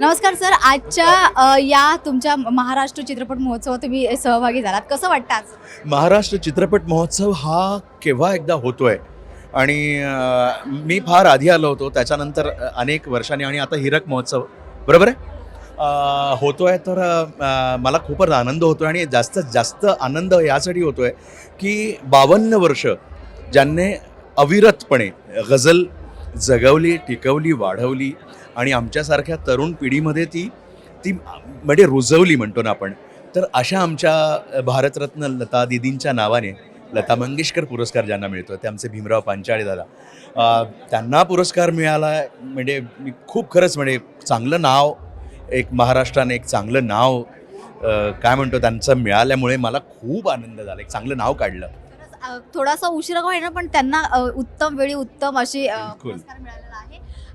नमस्कार सर आजच्या या तुमच्या महाराष्ट्र चित्रपट महोत्सवात तुम्ही सहभागी झालात. कसं वाटतं आज? महाराष्ट्र चित्रपट महोत्सव हा केव्हा एकदा होतोय? आणि मी फार आधी आलो होतो त्याच्यानंतर अनेक वर्षांनी आणि आता हिरक महोत्सव बरोबर आहे? होतोय तर मला खूपच आनंद होतोय आणि जास्तीत जास्त आनंद यासाठी होतोय की बावन्न वर्ष ज्यांनी अविरतपणे गझल जगवली टिकवली वाढवली आणि आमच्यासारख्या तरुण पिढीमध्ये ती ती म्हणजे रुजवली म्हणतो ना आपण. तर अशा आमच्या भारतरत्न लता दिदींच्या नावाने लता मंगेशकर पुरस्कार ज्यांना मिळतो ते आमचे भीमराव पांचाळे दादा त्यांना पुरस्कार मिळाला म्हणजे मी खूप खरंच म्हणजे चांगलं नाव एक महाराष्ट्राने एक चांगलं नाव काय म्हणतो त्यांचं मिळाल्यामुळे मला खूप आनंद झाला एक चांगलं नाव काढलं. थोडासा उशिरा का पण त्यांना उत्तम वेळी उत्तम अशी. पुरस्कार मिळालेला आहे.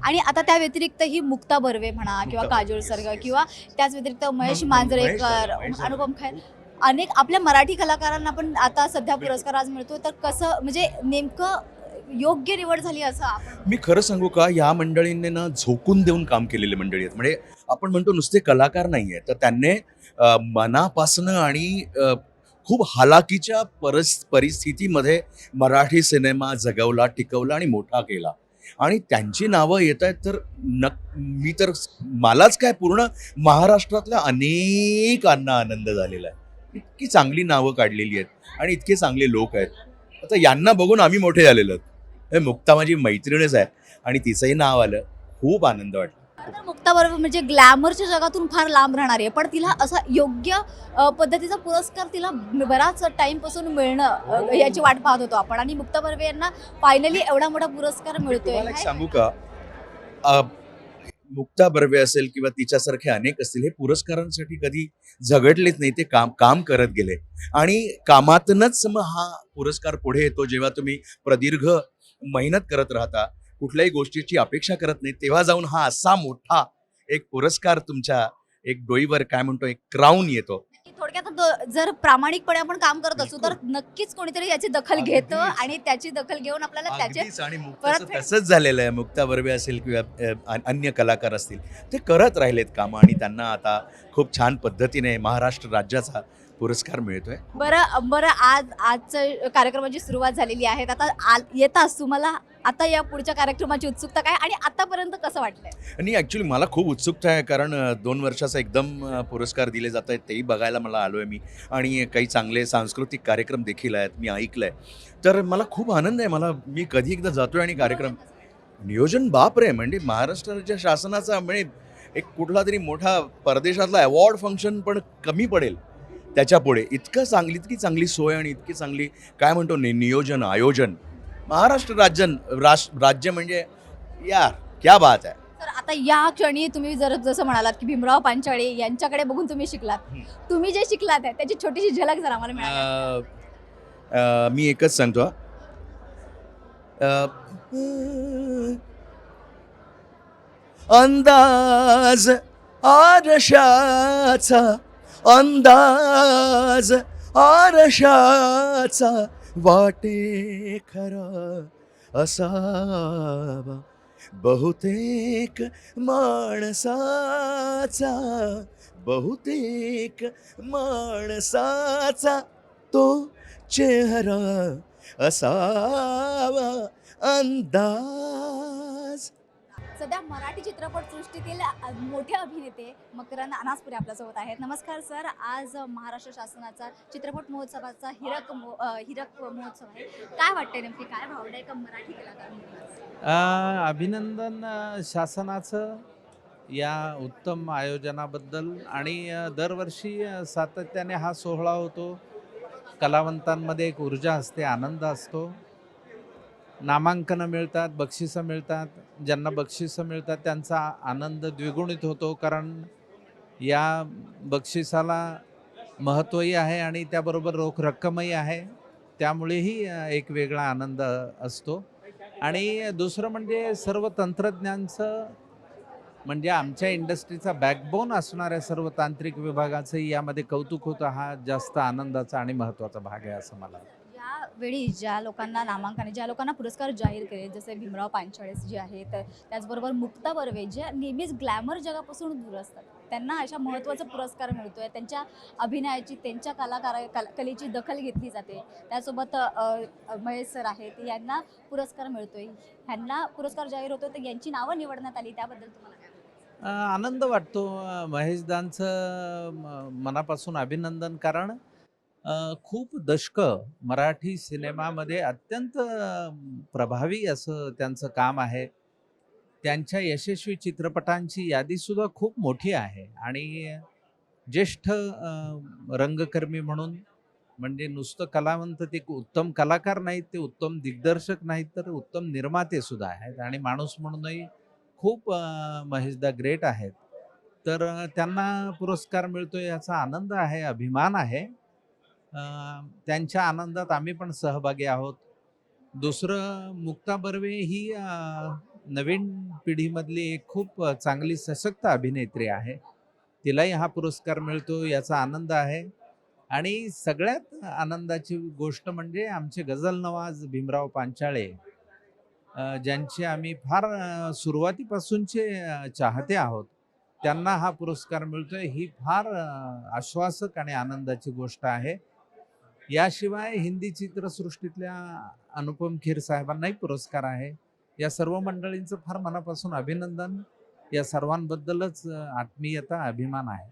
आणि आता त्या व्यतिरिक्त ही मुक्ता बर्वे म्हणा किंवा काजोल सर्ग किंवा त्याच व्यतिरिक्त महेश मांजरेकर. अनुपम खैर. अनेक आपल्या मराठी कलाकारांना पण आता सध्या पुरस्कार आज मिळतो तर कसं म्हणजे नेमकं योग्य निवड झाली असं मी खरं सांगू का या मंडळींनी ना झोकून देऊन काम केलेले मंडळी आहेत. म्हणजे आपण म्हणतो नुसते कलाकार नाही आहे तर त्यांनी मनापासनं आणि खूप हालाकीच्या परस परिस्थितीमध्ये मराठी सिनेमा जगवला टिकवला आणि मोठा केला. आणि त्यांची नावं येत आहेत तर नक मी तर मलाच काय पूर्ण महाराष्ट्रातल्या अनेकांना आनंद झालेला आहे. इतकी चांगली नावं काढलेली आहेत आणि इतके चांगले लोक आहेत. आता यांना बघून आम्ही मोठे झालेलो आहोत. हे मुक्ता माझी मैत्रिणीच आहे आणि तिचंही नाव आलं. खूप आनंद वाटला. मुक्ता बर्वे म्हणजे ग्लॅमरच्या जगातून फार लांब राहणार आहे. पण तिला असा योग्य पद्धतीचा पुरस्कार तिला बराच टाइमपासून मिळणं अ, याची वाट पाहत होतो आपण. आणि मुक्ता बर्वे यांना फायनली एवढा मोठा पुरस्कार मिळतोय. सांगू का? मुक्ता बर्वे असेल किंवा तिच्यासारखे अनेक असतील हे पुरस्कारांसाठी कधी झगडलेच नाही ते काम काम करत गेले. आणि कामातनच मग हा पुरस्कार पुढे येतो जेव्हा तुम्ही प्रदीर्घ मेहनत करत राहता. कुठल्याही गोष्टीची अपेक्षा करत नाही तेव्हा जाऊन हा असा मोठा एक पुरस्कार तुमच्या एक डोईवर काय म्हणतो एक क्राऊन येतो. थोडक्यात जर प्रामाणिकपणे आपण काम करत असू तर नक्कीच कोणीतरी याची दखल घेतं. आणि त्याची दखल घेऊन आपल्याला त्याचे तसंच झालेलं आहे. मुक्ता बर्वे असेल किंवा अन्य कलाकार असतील ते करत राहिलेत कामं आणि त्यांना आता खूप छान पद्धतीने महाराष्ट्र राज्याचा पुरस्कार मिळतोय. बरं बरं आज आजचं कार्यक्रमाची सुरुवात झालेली आहे. आता आ- येताच तुम्हाला आता या पुढच्या कार्यक्रमाची उत्सुकता काय आणि आतापर्यंत कसं वाटलंय? आणि ॲक्च्युली मला खूप उत्सुकता आहे कारण दोन वर्षाचा एकदम पुरस्कार दिले जात आहेत तेही बघायला मला आलो आहे मी. आणि काही चांगले सांस्कृतिक कार्यक्रम देखील आहेत मी ऐकलं आहे तर मला खूप आनंद आहे मला मी कधी एकदा जातोय आणि कार्यक्रम नियोजन बाप रे म्हणजे महाराष्ट्राच्या शासनाचा म्हणजे एक कुठला तरी मोठा परदेशातला अवॉर्ड फंक्शन पण कमी पडेल. त्याच्या पुढे इतकं चांगली इतकी चांगली सोय आणि इतकी चांगली काय म्हणतो नि नियोजन आयोजन महाराष्ट्र राज्य राष राज्य म्हणजे यार क्या बात आहे तर आता या क्षणी तुम्ही जर जसं म्हणालात की भीमराव पांचाळे यांच्याकडे बघून तुम्ही शिकलात. तुम्ही जे शिकलात आहे त्याची छोटीशी झलक जर आम्हाला मिळाली अ, अ, मी एकच सांगतो हा. अ, अंदाज आरशाचा अंदाज आरशाचा वाटे खरा असावा. बहुतेक माणसाचा बहुतेक माणसाचा तो चेहरा असावा. अंदाज सध्या मराठी चित्रपट सृष्टीतील मोठे अभिनेते मकरंद अनासपुरे आपल्यासोबत आहेत. नमस्कार सर. आज महाराष्ट्र शासनाचा चित्रपट महोत्सवाचा हिरक मो- हिरक महोत्सव आहे. काय वाटतंय नेमकी? काय भावना आहे का मराठी कलाकार अभिनंदन शासनाचं या उत्तम आयोजनाबद्दल. आणि दरवर्षी सातत्याने हा सोहळा होतो. कलावंतांमध्ये एक ऊर्जा असते आनंद असतो. नामांकनं मिळतात बक्षिसं मिळतात. ज्यांना बक्षिसं मिळतात त्यांचा आनंद द्विगुणित होतो कारण या बक्षिसाला महत्त्वही आहे आणि त्याबरोबर रोख रक्कमही आहे. त्यामुळेही एक वेगळा आनंद असतो. आणि दुसरं म्हणजे सर्व तंत्रज्ञांचं म्हणजे आमच्या इंडस्ट्रीचा बॅकबोन असणाऱ्या सर्व तांत्रिक विभागाचंही यामध्ये कौतुक होतं. हा जास्त आनंदाचा आणि महत्त्वाचा भाग आहे असं मला वाटतं. वेळी ज्या लोकांना नामांकन ज्या लोकांना पुरस्कार जाहीर केले जसे भीमराव पांचाळेस जे आहेत त्याचबरोबर मुक्ता बर्वे जे नेहमीच ग्लॅमर जगापासून दूर असतात. त्यांना अशा महत्त्वाचा पुरस्कार मिळतोय. त्यांच्या अभिनयाची त्यांच्या कलाकार कला कलेची दखल घेतली जाते. त्यासोबत महेश सर आहेत यांना पुरस्कार मिळतोय. ह्यांना पुरस्कार जाहीर होतो तर यांची नावं निवडण्यात आली त्याबद्दल तुम्हाला काय आनंद वाटतो महेशदांचं म- मनापासून अभिनंदन कारण खूप दशकं मराठी सिनेमामध्ये अत्यंत प्रभावी असं त्यांचं काम आहे. त्यांच्या यशस्वी चित्रपटांची यादीसुद्धा खूप मोठी आहे. आणि ज्येष्ठ रंगकर्मी म्हणून म्हणजे नुसतं कलावंत ते उत्तम कलाकार नाहीत ते उत्तम दिग्दर्शक नाहीत तर उत्तम निर्माते सुद्धा आहेत. आणि माणूस म्हणूनही खूप महेशदा ग्रेट आहेत. तर त्यांना पुरस्कार मिळतो याचा आनंद आहे अभिमान आहे. त्यांच्या आनंदात आम्ही पण सहभागी आहोत. दुसरं मुक्ता बर्वे ही नवीन पिढीमधली एक खूप चांगली सशक्त अभिनेत्री आहे. तिलाही हा पुरस्कार मिळतो याचा आनंद आहे. आणि सगळ्यात आनंदाची गोष्ट म्हणजे आमचे गझल नवाज भीमराव पांचाळे ज्यांचे आम्ही फार सुरुवातीपासूनचे चाहते आहोत. त्यांना हा पुरस्कार मिळतोय. ही फार आश्वासक आणि आनंदाची गोष्ट आहे. याशिवाय हिंदी चित्रसृष्टीतल्या अनुपम खीर साहेबांनाही पुरस्कार आहे. या सर्व मंडळींचं फार मनापासून अभिनंदन. या सर्वांबद्दलच आत्मीयता अभिमान आहे.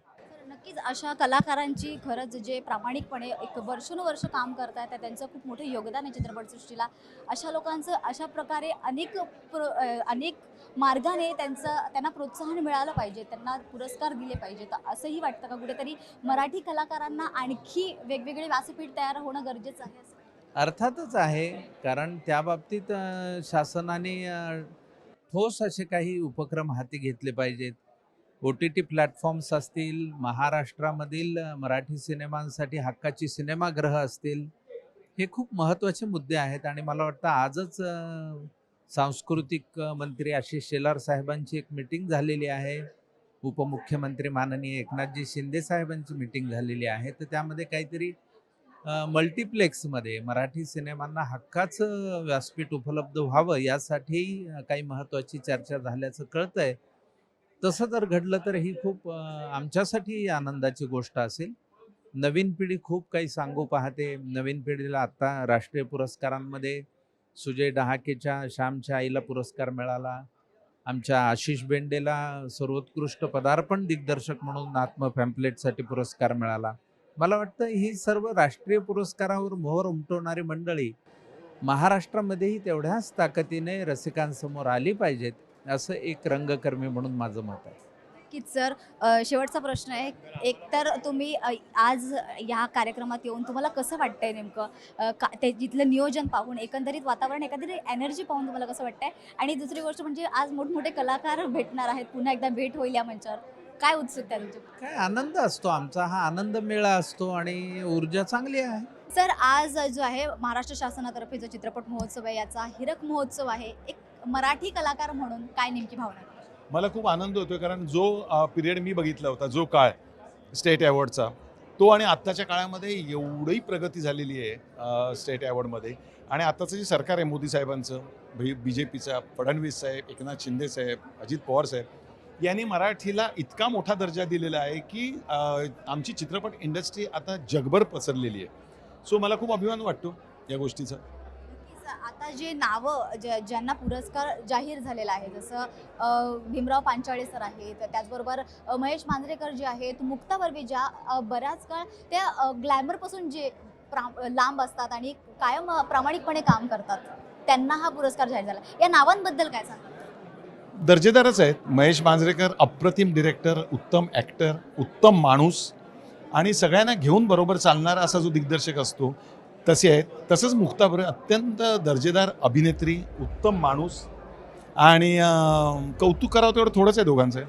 नक्कीच अशा कलाकारांची खरंच जे प्रामाणिकपणे एक वर्षानुवर्ष काम करतात त्या त्यांचं खूप मोठं योगदान आहे चित्रपटसृष्टीला अशा लोकांचं अशा प्रकारे अनेक प्र अनेक मार्गाने त्यांचं त्यांना प्रोत्साहन मिळालं पाहिजे त्यांना पुरस्कार दिले पाहिजे. तर असंही वाटतं का कुठेतरी मराठी कलाकारांना आणखी वेगवेगळे व्यासपीठ तयार होणं गरजेचं आहे असं? अर्थातच आहे. कारण त्या बाबतीत शासनाने ठोस असे काही उपक्रम हाती घेतले पाहिजेत. ओ टी टी प्लॅटफॉर्म्स असतील महाराष्ट्रामधील मराठी सिनेमांसाठी हक्काची सिनेमागृह असतील हे खूप महत्त्वाचे मुद्दे आहेत. आणि मला वाटतं आजच सांस्कृतिक मंत्री आशिष शेलार साहेबांची एक मिटिंग झालेली आहे. उपमुख्यमंत्री माननीय एकनाथजी शिंदे साहेबांची मिटिंग झालेली आहे. तर त्यामध्ये काहीतरी मल्टिप्लेक्समध्ये मराठी सिनेमांना हक्काचं व्यासपीठ उपलब्ध व्हावं यासाठी काही महत्त्वाची चर्चा झाल्याचं कळतं आहे तसं जर घडलं तर ही खूप आमच्यासाठी आनंदाची गोष्ट असेल. नवीन पिढी खूप काही सांगू पाहते. नवीन पिढीला आत्ता राष्ट्रीय पुरस्कारांमध्ये सुजय डहाकेच्या श्यामच्या आईला पुरस्कार मिळाला. आमच्या आशिष बेंडेला सर्वोत्कृष्ट पदार्पण दिग्दर्शक म्हणून आत्म पॅम्पलेटसाठी पुरस्कार मिळाला. मला वाटतं ही सर्व राष्ट्रीय पुरस्कारावर मोहर उमटवणारी मंडळी महाराष्ट्रामध्येही तेवढ्याच ताकदीने रसिकांसमोर आली पाहिजेत असं एक रंगकर्मी म्हणून माझं मत आहे. नक्कीच सर शेवटचा प्रश्न आहे एकतर तुम्ही आज या कार्यक्रमात येऊन तुम्हाला कसं वाटतंय नेमकं? का ते जिथलं नियोजन पाहून एकंदरीत वातावरण एकंदरीत एनर्जी पाहून तुम्हाला कसं वाटतंय? आणि दुसरी गोष्ट म्हणजे आज मोठमोठे कलाकार भेटणार आहेत पुन्हा एकदा भेट होईल या मंचावर. काय उत्सुकता तुमची? काय आनंद असतो आमचा हा आनंद मेळा असतो आणि ऊर्जा चांगली आहे. सर आज जो आहे महाराष्ट्र शासनातर्फे जो चित्रपट महोत्सव आहे याचा हिरक महोत्सव आहे एक मराठी कलाकार म्हणून काय नेमकी भावना? मला खूप आनंद होतोय कारण जो पिरियड मी बघितला होता जो काळ स्टेट अवॉर्डचा तो आणि आत्ताच्या काळामध्ये एवढी प्रगती झालेली आहे स्टेट अवॉर्डमध्ये. आणि आत्ताचं जे सरकार आहे मोदी साहेबांचं बी बी जे पीचा फडणवीस साहेब एकनाथ शिंदे साहेब अजित पवार साहेब यांनी मराठीला इतका मोठा दर्जा दिलेला आहे की आमची चित्रपट इंडस्ट्री आता जगभर पसरलेली आहे. सो मला खूप अभिमान वाटतो या गोष्टीचा. आता जे नावं ज्या ज्यांना पुरस्कार जाहीर झालेला आहे जसं भीमराव पांचाळे सर आहेत त्याचबरोबर महेश मांजरेकर जे आहेत मुक्ता बर्वे ज्या बऱ्याच काळ त्या ग्लॅमरपासून जे प्रा लांब असतात आणि कायम प्रामाणिकपणे काम करतात त्यांना हा पुरस्कार जाहीर झाला. या नावांबद्दल काय सांगा दर्जेदारच आहेत. महेश मांजरेकर अप्रतिम डिरेक्टर उत्तम ॲक्टर उत्तम माणूस आणि सगळ्यांना घेऊन बरोबर चालणारा असा जो दिग्दर्शक असतो तसे आहेत. तसंच मुक्ताबर अत्यंत दर्जेदार अभिनेत्री उत्तम माणूस आणि कौतुक करावं तेवढं थोडंच आहे दोघांचं.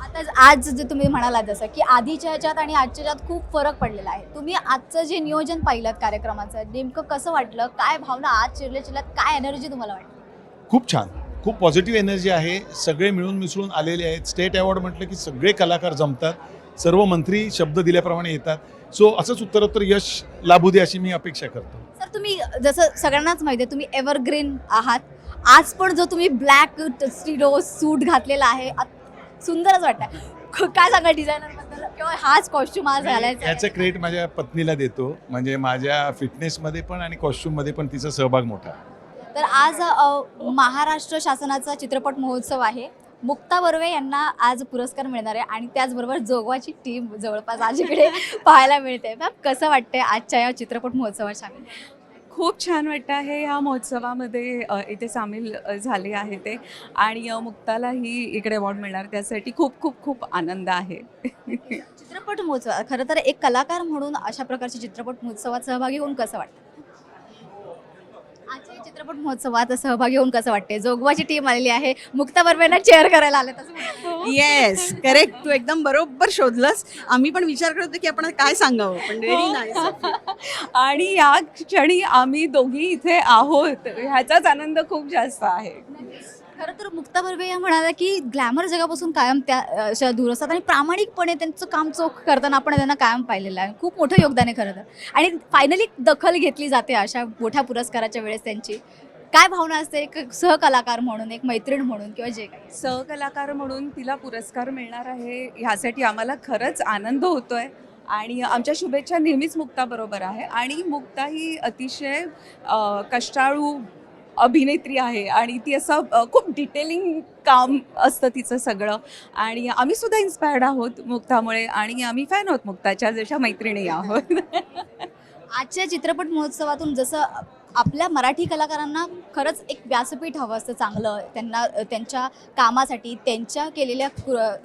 आता आज जे तुम्ही म्हणालात जसं की आधीच्या ह्याच्यात आणि आजच्या ह्याच्यात खूप फरक पडलेला आहे. तुम्ही आजचं जे नियोजन पाहिलं कार्यक्रमाचं नेमकं कसं वाटलं? काय भावना आज चिरल्या चिरल्यात काय एनर्जी तुम्हाला वाटली? खूप छान. खूप पॉझिटिव्ह एनर्जी आहे. सगळे मिळून मिसळून आलेले आहेत. स्टेट अवॉर्ड म्हटलं की सगळे कलाकार जमतात. सर्व मंत्री शब्द दिल्याप्रमाणे येतात. सो असंच उत्तरोत्तर यश लाभू दे अशी मी अपेक्षा करतो. सर तुम्ही जसं सगळ्यांनाच माहिती आहे तुम्ही एव्हरग्रीन आहात. आज पण जो तुम्ही ब्लॅक स्टिडो सूट घातलेला आहे सुंदरच वाटतंय. ख- काय सांगा डिझायनरबद्दल? किंवा हाच कॉस्ट्युम आज घालायचा याचं आहे. क्रेडिट माझ्या पत्नीला देतो. म्हणजे माझ्या फिटनेसमध्ये पण आणि कॉस्ट्युममध्ये पण तिचा सहभाग मोठा तर आज अ, महाराष्ट्र शासनाचा चित्रपट महोत्सव आहे. मुक्ता बर्वे यांना आज पुरस्कार मिळणार आहे आणि त्याचबरोबर जोगवाची टीम जवळपास आज इकडे पाहायला मिळते. मॅम कसं वाटतंय आजच्या या चित्रपट महोत्सवात सामील? खूप छान वाटतं आहे. ह्या महोत्सवामध्ये इथे सामील झाले आहे ते. आणि मुक्तालाही इकडे अवॉर्ड मिळणार. त्यासाठी खूप खूप खूप आनंद आहे. चित्रपट महोत्सव खरं तर एक कलाकार म्हणून अशा प्रकारच्या चित्रपट महोत्सवात सहभागी होऊन कसं वाटतं? चित्रपट महोत्सवात सहभागी होऊन कसं वाटते जोगवाची टीम आलेली आहे. मुक्ता बर्वेंना चेअर करायला आले तसं येस करेक्ट तू एकदम बरोबर शोधलंस. आम्ही पण विचार करत होतो की आपण काय सांगावं पण व्हेरी नाईस आणि या क्षणी आम्ही दोघी इथे आहोत. ह्याचाच आनंद खूप जास्त आहे. खरं तर मुक्ता बर्वे या म्हणाल्या की ग्लॅमर जगापासून कायम त्या अशा दूर असतात आणि प्रामाणिकपणे त्यांचं काम चोख करताना आपण त्यांना कायम पाहिलेलं आहे. खूप मोठं योगदान आहे खरं तर. आणि फायनली दखल घेतली जाते अशा मोठ्या पुरस्काराच्या वेळेस त्यांची. काय भावना असते? एक सहकलाकार म्हणून एक मैत्रीण म्हणून किंवा जे काही. सहकलाकार म्हणून तिला पुरस्कार मिळणार आहे ह्यासाठी आम्हाला खरंच आनंद होतोय. आणि आमच्या शुभेच्छा नेहमीच मुक्ताबरोबर आहे. आणि मुक्ता ही अतिशय कष्टाळू अभिनेत्री आहे आणि ती असं खूप डिटेलिंग काम असतं तिचं सगळं. आणि आम्ही सुद्धा इन्स्पायर्ड आहोत मुक्तामुळे आणि आम्ही फॅन आहोत मुक्ताच्या जशा मैत्रिणी आहोत. आजच्या चित्रपट महोत्सवातून जसं आपल्या मराठी कलाकारांना खरंच एक व्यासपीठ हवं असतं चांगलं त्यांना त्यांच्या कामासाठी त्यांच्या केलेल्या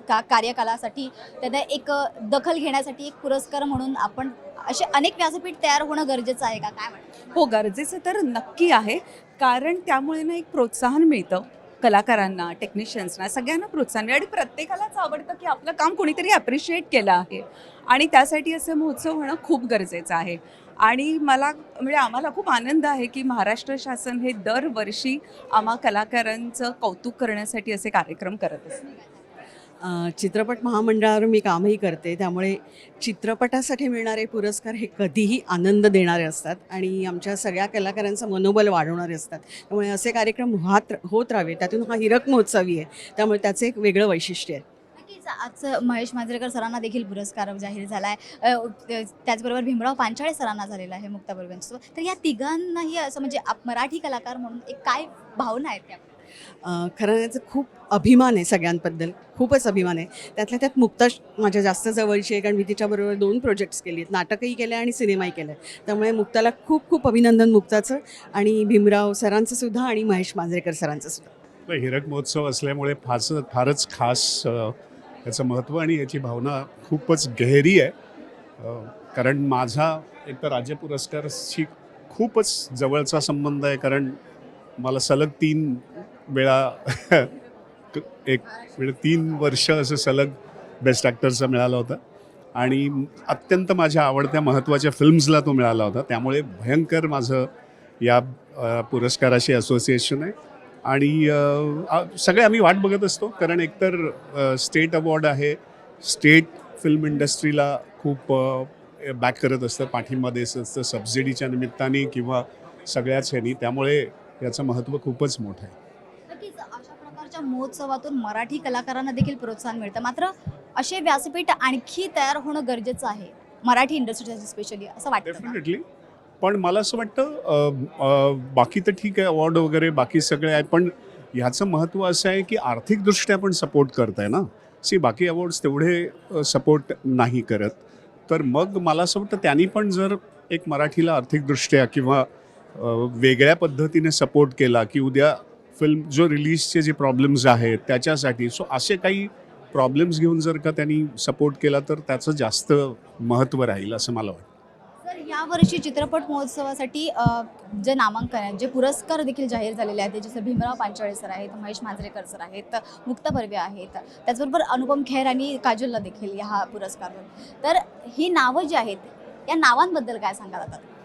का कार्यकालासाठी त्यांना एक दखल घेण्यासाठी एक पुरस्कार म्हणून आपण असे अनेक व्यासपीठ तयार होणं गरजेचं आहे का? काय वाटतं? हो गरजेचं तर नक्की आहे. कारण त्यामुळे ना एक प्रोत्साहन मिळतं कलाकारांना टेक्निशियन्सना सगळ्यांना प्रोत्साहन मिळतं. आणि प्रत्येकालाच आवडतं की आपलं काम कोणीतरी ॲप्रिशिएट केलं आहे. आणि त्यासाठी असे महोत्सव होणं खूप गरजेचं आहे. आणि मला म्हणजे आम्हाला खूप आनंद आहे की महाराष्ट्र शासन हे दरवर्षी आम्हा कलाकारांचं कौतुक करण्यासाठी असे कार्यक्रम करत असते. चित्रपट महामंडळावर मी कामही करते. त्यामुळे चित्रपटासाठी मिळणारे पुरस्कार हे कधीही आनंद देणारे असतात आणि आमच्या सगळ्या कलाकारांचं मनोबल वाढवणारे असतात. त्यामुळे असे कार्यक्रम होत होत राहावे. त्यातून हा हिरक महोत्सवी आहे. त्यामुळे त्याचं एक वेगळं वैशिष्ट्य आहे. नक्कीच. आज महेश मांजरेकर सरांना देखील पुरस्कार जाहीर झाला आहे त्याचबरोबर भीमराव पांचाळे सरांना झालेला आहे मुक्ता बर्वेंसोबत तर या तिघांनाही असं म्हणजे आप- मराठी कलाकार म्हणून एक काय भावना आहेत त्या? खरं याचं खूप अभिमान आहे सगळ्यांबद्दल खूपच अभिमान आहे. त्यातल्या त्यात मुक्ता माझ्या जास्त जवळची आहे कारण मी तिच्याबरोबर दोन प्रोजेक्ट्स केली आहेत. नाटकही केलं आहे आणि सिनेमाही केला आहे. त्यामुळे मुक्ताला खूप खूप अभिनंदन मुक्ताचं आणि भीमराव सरांचं सुद्धा आणि महेश मांजरेकर सरांचं सुद्धा. हिरक महोत्सव असल्यामुळे फारच फारच खास याचं महत्त्व आणि याची भावना खूपच गहरी आहे. कारण माझा एक तर राज्य पुरस्कारशी खूपच जवळचा संबंध आहे कारण मला सलग तीन वेळा एक वेळ तीन वर्ष असं सलग बेस्ट ॲक्टरचा मिळाला होता. आणि अत्यंत माझ्या आवडत्या महत्त्वाच्या फिल्म्सला तो मिळाला होता. त्यामुळे भयंकर माझं या पुरस्काराशी असोसिएशन आहे. आणि सगळे आम्ही वाट बघत असतो. कारण एकतर स्टेट अवॉर्ड आहे. स्टेट फिल्म इंडस्ट्रीला खूप बॅक करत असतं. पाठिंबा देत असतं. सबसिडीच्या निमित्ताने किंवा सगळ्याच ह्यानी. त्यामुळे याचं महत्त्व खूपच मोठं आहे. अशा महोत्सवातून मराठी कलाकारांना देखील प्रोत्साहन मिळतं. मात्र असे व्यासपीठ आणखी तयार होणं गरजेचं आहे मराठी इंडस्ट्रीसाठी स्पेशली असं वाटतं डेफिनेटली पण मला असं वाटतं बाकी तर ठीक आहे अवॉर्ड वगैरे बाकी सगळे आहे पण ह्याचं महत्त्व असं आहे की आर्थिकदृष्ट्या पण सपोर्ट करत आहे ना? सी बाकी अवॉर्ड्स तेवढे सपोर्ट नाही करत. तर मग मला असं वाटतं त्यांनी पण जर एक मराठीला आर्थिकदृष्ट्या किंवा वेगळ्या पद्धतीने सपोर्ट केला की उद्या फिल्म जो रिलीजचे जे प्रॉब्लेम्स आहेत त्याच्यासाठी. सो असे काही प्रॉब्लेम्स घेऊन जर का त्यांनी सपोर्ट केला तर त्याचं जास्त महत्त्व राहील असं मला वाटतं. तर यावर्षी चित्रपट महोत्सवासाठी जे नामांकन आहेत जे पुरस्कार देखील जाहीर झालेले आहेत जसं भीमराव पांचाळे सर आहेत महेश मांजरेकर सर आहेत मुक्ता बर्वे आहेत त्याचबरोबर अनुपम खेर आणि काजलला देखील या पुरस्कार तर ही नावं जी आहेत या नावांबद्दल काय सांगायला जातात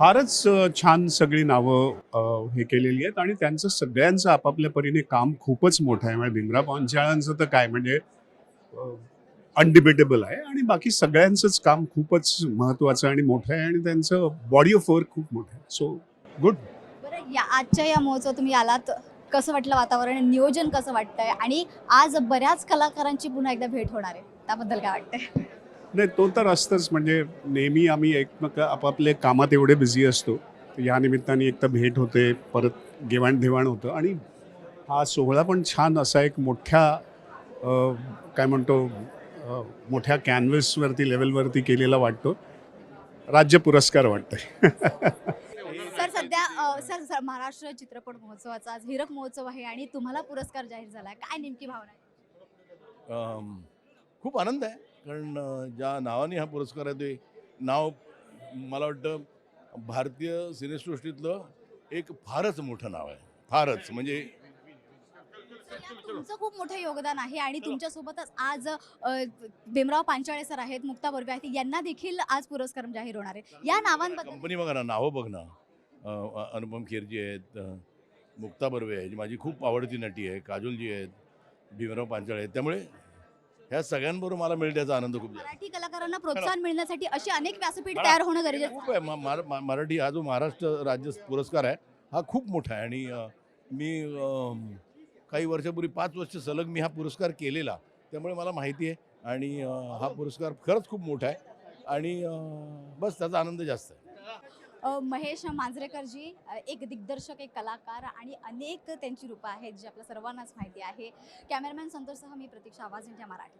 फारच छान सगळी नावं हे केलेली आहेत आणि त्यांचं सगळ्यांचं आपापल्या परीने काम खूपच मोठं आहे. म्हणजे भीमराव पांचाळांचं तर काय म्हणजे अनडिबेटेबल आहे आणि बाकी सगळ्यांचंच काम खूपच महत्त्वाचं आणि मोठं आहे आणि त्यांचं बॉडी ऑफ वर्क खूप मोठं आहे. सो गुड बरं या आजच्या या महोत्सव तुम्ही आलात. कसं वाटलं वातावरण नियोजन कसं वाटतंय? आणि आज बऱ्याच कलाकारांची पुन्हा एकदा भेट होणार आहे. त्याबद्दल काय वाटतंय? नाही तो तर असतंच. म्हणजे नेहमी आम्ही एकमेक आपापले कामात एवढे बिझी असतो. या निमित्ताने एक तर भेट होते परत घेवाणदेवाण होतं. आणि हा सोहळा पण छान असा एक मोठ्या काय म्हणतो मोठ्या कॅनव्हसवरती लेवलवरती केलेला वाटतो. राज्य पुरस्कार वाटतंय. सर सध्या सर सर महाराष्ट्र चित्रपट महोत्सवाचा आज हिरक महोत्सव आहे आणि तुम्हाला पुरस्कार जाहीर झाला काय नेमकी भावना आहे? खूप आनंद आहे. कारण ज्या नावाने हा पुरस्कार आहे ते नाव मला वाटतं भारतीय सिनेसृष्टीतलं एक फारच मोठं नाव आहे. फारच म्हणजे तुमचं खूप मोठं योगदान आहे आणि तुमच्यासोबतच आज भीमराव पांचाळे सर आहेत मुक्ता बर्वे आहेत यांना देखील आज पुरस्कार जाहीर होणार आहे. या नावांबद्दल कंपनी बघा ना नावं बघ ना. अ, अनुपम खेरजी आहेत अ, मुक्ता बर्वे आहे जी माझी खूप आवडती नटी आहे काजोलजी आहेत भीमराव पांचाळे आहेत. त्यामुळे ह्या सगळ्यांबरोबर मला मिळेल त्याचा आनंद खूप मराठी कलाकारांना प्रोत्साहन मिळण्यासाठी अशी अनेक व्यासपीठ तयार होणं गरजेचं खूप आहे. मा- मार- मा- मराठी हा जो महाराष्ट्र राज्य पुरस्कार आहे हा खूप मोठा आहे. आणि अ, मी अम, काही वर्षापूर्वी पाच वर्ष सलग मी हा पुरस्कार केलेला त्यामुळे मला माहिती आहे. आणि अ, हा पुरस्कार खरंच खूप मोठा आहे. आणि अ, बस त्याचा आनंद जास्त आहे. महेश मांजरेकरजी एक दिग्दर्शक एक कलाकार आणि अनेक त्यांची रूपं आहेत जी आपल्या सर्वांनाच माहिती आहे. कॅमेरामॅन संतोषसह मी प्रतीक्षा आवाज इंडिया मराठी.